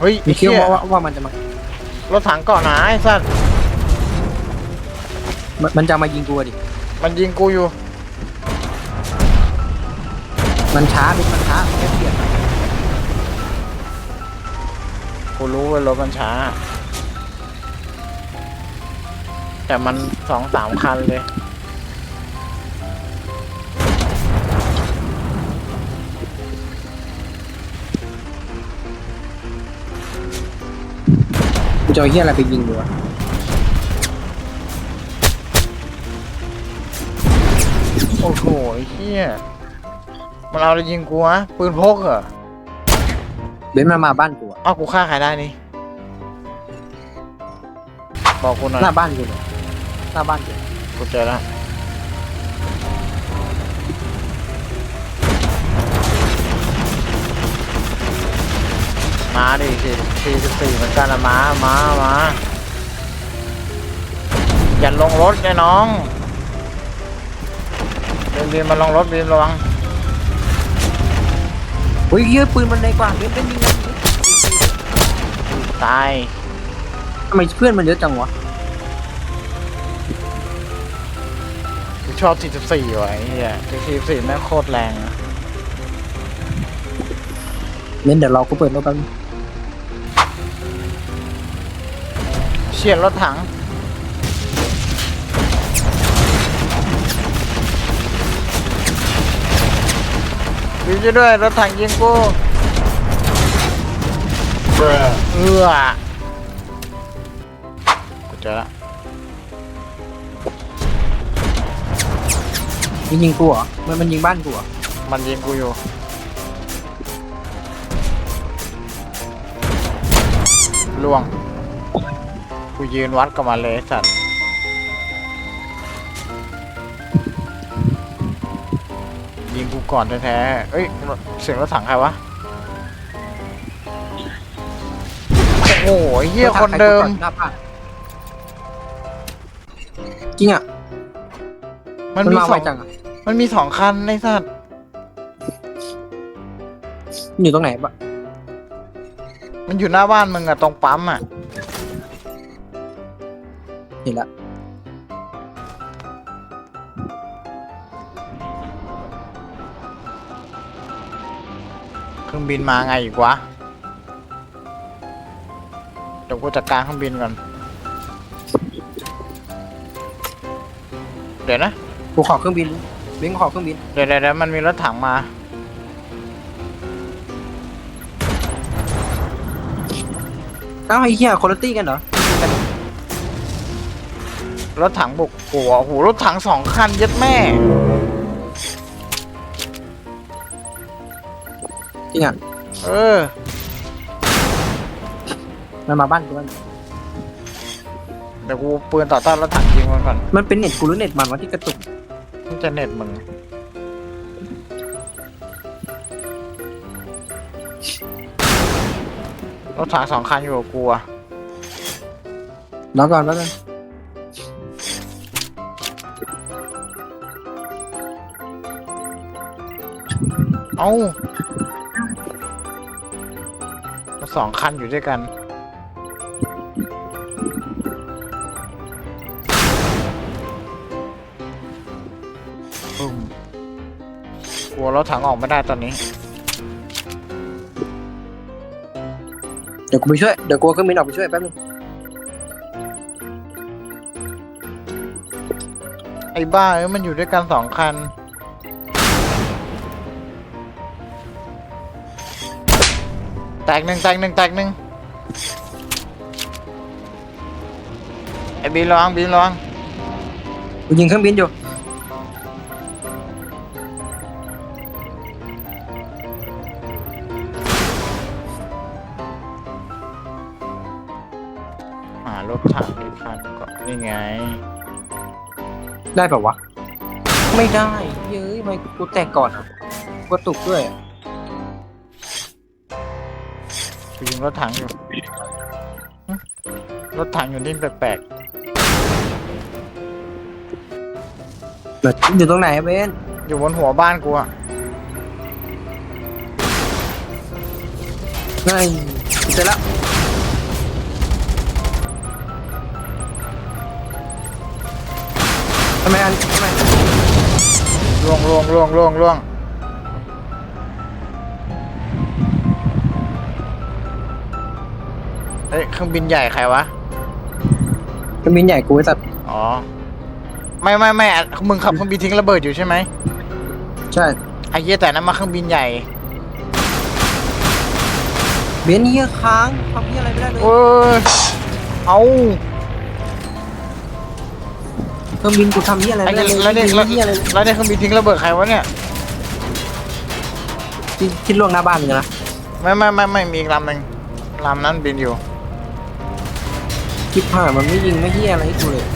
เฮ้ยมีไอ้เชื่อเหี้ยว่าว่ามันจะมารถถังเกาะหนาไอ้สัตว์มันมันจะมายิงกูอะดิ มันยิงกูอยู่ มันช้าดิมันช้าแค่เปลี่ยนกูรู้ว่ารถมันช้า แต่มันสองสามคันเลย จะเอาเฮียอะไรไปยิงดูวะโอ้โหไอ้เฮี้ยมันเอาอะไรยิงกูวะปืนพกเหรอเบนซ์มันมาบ้านกูอะเอ้ากูฆ่าใครได้นี่บอกกูหน่อยหน้าบ้านกูเนี่ยหน้าบ้านกูกูเจอแล้ว ดิสี่สี่สิบสี่เหมือนกันนะมามามาอย่าลงรถเลยน้องบีมบีมมาลงรถบีมระวังเฮ้ยเฮียปืนมันในกว่าเบนซ์เป็นยิงกันตายทำไมเพื่อนมันเยอะจังวะกูชอบ 44ว่ะไอ้เหี้ย44แม่งโคตรแรงนะเบนซ์เดี๋ยวเราก็เปิดรถแป๊บนึง เฉียดรถถัง วิวจะด้วย รถถังยิงกูเอื้อกูเจอละมันยิงกูเหรอมันมันยิงบ้านกูเหรอมันยิงกูอยู่ ล่วง กูยืนวัดกับมันเลยไอ้สัตว์ยิงกูก่อนแท้ๆเอ้ยเสียงรถถังใครวะ โอ้โหเฮียคนเดิม หน้าบ้านจริงอะมันมันมีมาสไวองจังอะมันมีสองคันไอ้สัตว์มันอยู่ตรงไหนปะมันอยู่หน้าบ้านมึงอะตรงปั๊มอะ เห็นละเครื่องบินมาไงอีกวะเดี๋ยวกูจัดการเครื่องบินก่อน เดี๋ยวนะ กูขอเครื่องบินเบนซ์กูขอเครื่องบิน เดี๋ยวเดี๋ยวเดี๋ยวมันมีรถถังมาอ้าวไอ้เหี้ยคนละตี้กันเหรอ รถถังบุกโอ้โหโอ้โหรถถังสองคันยัดแม่จริงอะเออมันมาบ้านกูบ้านเดี๋ยวกูปืนต่อต้านรถถังยิงมันก่อนมันเป็นเน็ตกูหรือเน็ตมันวะที่กระตุกนี่จะเน็ตมึงรถถังสองคันอยู่กับกูอะแล้วก่ เอ้าสองคันอยู่ด้วยกันปุ้มกลัวรถถังออกไม่ได้ตอนนี้ เดี๋ยวกูไปช่วย เดี๋ยวกูเอาเครื่องบินออกไปช่วยแป๊บนึง ไอ้บ้าเอ้ยมันอยู่ด้วยกันสองคัน แตกหนึ่งแตกหนึ่งแตกหนึ่งไอ้บีนระวังบีนระวังกูยิงเครื่องบินอยู่หารถถังอีกคันก็นี่ไง ได้แบบวะ ไม่ได้ เย้ยทำไมกูแตกก่อนอะกูกระตุกด้วยอะ กูยิงรถถังอยู่หึรถถังอยู่นิ่งแปลกเดี๋ยวอยู่ตรงไหนอะเบนๆ อยู่บนหัวบ้านกูอะไงเสร็จแล้วทำไมอันทำไมล่วงล่วงล่วงล่วงล่วง เฮ้ยเครื่องบินใหญ่ใครวะ เครื่องบินใหญ่กูไอ้สัตว์อ๋อ ไม่ไม่ไม่อะมึงขับเครื่องบินทิ้งระเบิดอยู่ใช่ไหมใช่ไอ้เหี้ยแต่นั้นมาเครื่องบินใหญ่เบนซ์เหี้ยค้างทำเหี้ยอะไรไม่ได้เลยโอ้ยเอาเครื่องบินกูทำเหี้ยอะไรไอ้ไม่ได้เหี้ยเลยแล้วเนี่ยไม่แล้วมีเหี้ยอะไรเลยแล้วเนี่ยเครื่องบินทิ้งระเบิดใครวะเนี่ยที่ที่ล่วงหน้าบ้านมึงอะนะ ไม่ไม่ไม่ไม่มีอีกลำหนึ่งลำนั้นบินอยู่ คิดผ่านมันไม่ยิงไม่เหี้ยอะไรให้กูเลย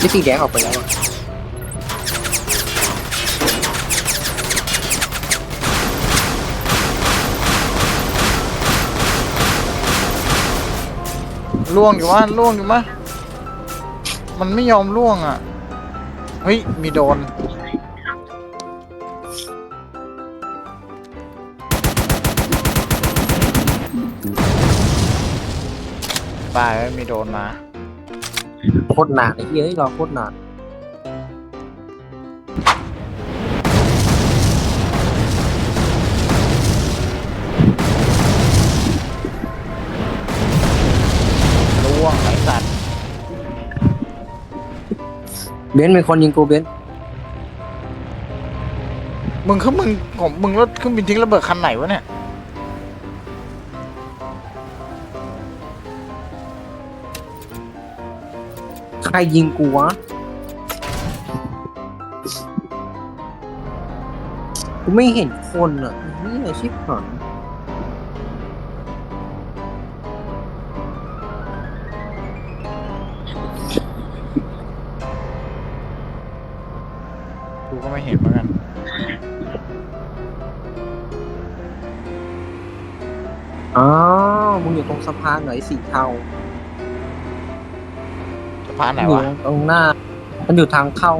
ที่สีแดงออกไปแล้วอะล่วงอยู่วะล่วงอยู่มะมันไม่ยอมล่วงอะ เฮ้ย มีโดน ป้าเอ้ยมีโดนมา โคตรนานไอ้เหี้ยเอ้ยรอโคตรนานล่วงไอสัตว์เบนซ์เป็นคนยิงกูเบนซ์มึงคือมึงผมมึงรถเครื่องบินทิ้งระเบิดคันไหนวะเนี่ย ใครยิงกูวะ กูไม่เห็นคนอะนี่ไงชิบหายกูก็ไม่เห็นเหมือนกัน อ้าวมึงอยู่ตรงสะพานไหนสีเทาสะ พานไหนอยู่วะ ตรงหน้า มันอยู่ทางเข้า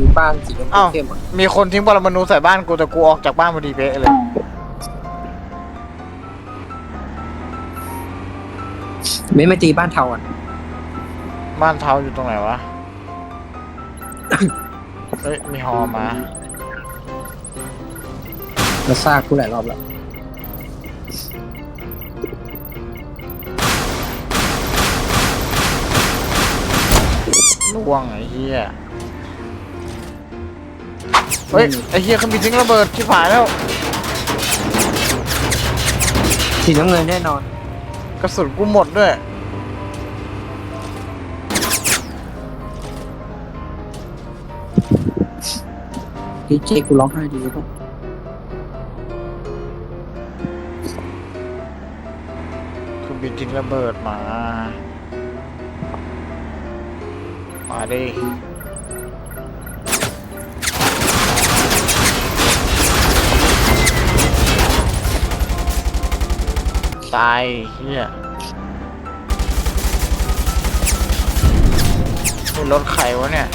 มีบ้านสีชมพูอ้าวเข้มอะมีคนทิ้งปรมาณูใส่บ้านกูแต่กูออกจากบ้านพอดีเป๊ะเลย ไม่ไม่ตีบ้านเทาอะบ้านเทาอยู่ตรงไหนวะ เฮ้ย มีฮอมา มาซากกูหลายรอบแล้ว ล่วงไอ้เหี้ยเฮ้ยไอ้เหี้ยเครื่องบินทิ้งระเบิดชิบหายแล้ว สีน้ำเงินแน่นอน กระสุนกูหมดด้วย ดีเจกูร้องไห้ดีป่ะเครื่องบินทิ้งระเบิดมา มาดิตายเฮียนี่รถไขวะเนี่ย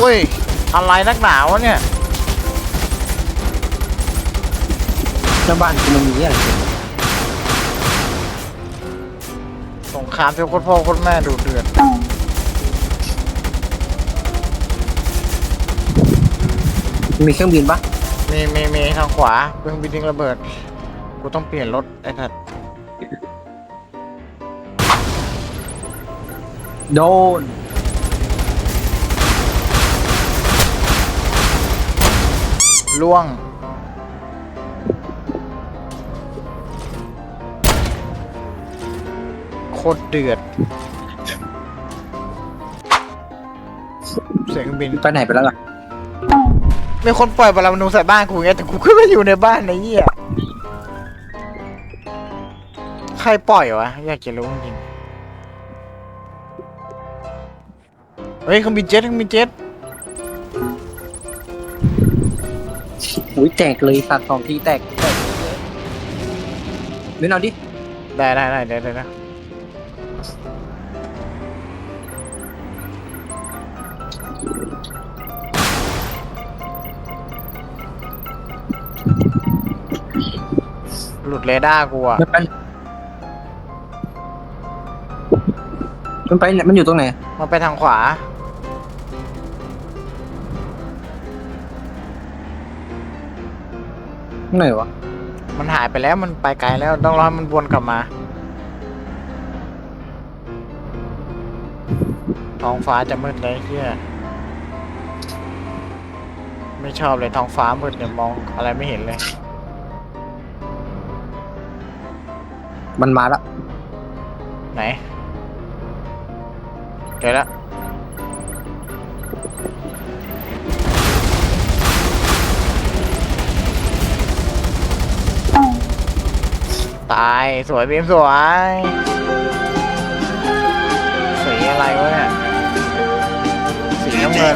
อุ้ย อะไรนักหนาวะเนี่ยหน้าบ้านกูมันมีอะไรกันสงครามที่โคตรพ่อโคตรแม่ดูเดือด มีเครื่องบินปะมีมีมีทางขวาเครื่องบินทิ้งระเบิด กูต้องเปลี่ยนรถไอ้ทัดโดน ล่วง โคตรเดือด เสียงเครื่องบิน ไปไหนไปแล้วล่ะ มีคนปล่อยบอลลูนใส่บ้านกูไงแต่กูก็ไม่อยู่ในบ้านไอ้เหี้ยใครปล่อยวะ อยากจะรู้จริงๆเฮ้ยเครื่องบินเจ็ตเครื่องบินเจ็ตอุ้ยแตกเลยสัตว์สองทีแตกแตกเลยเบนเอาดิ ได้ได้ได้ได้ได้ หลุดเรดาร์กูอะมันไปมันไปเนี่ยมันอยู่ตรงไหน มันไปทางขวา ไหนวะ มันหายไปแล้วมันไปไกลแล้วต้องรอให้มันวนกลับมา ท้องฟ้าจะมืดเลยเฮียไม่ชอบเลยท้องฟ้ามืดเนี่ยมองอะไรไม่เห็นเลย มันมาละไหนเจอแล้วตายสวยบีมสวยสีอะไรวะเนี่ยสีน้ำเงิน